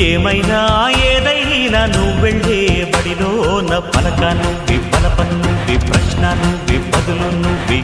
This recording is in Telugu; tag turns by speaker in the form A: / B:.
A: ఏమైనా ఏదైనా నువ్వెళ్ళే వెళ్ళే నా పలక నువ్వే బలపం నువ్వే ప్రశ్న వి బదులు నువ్వే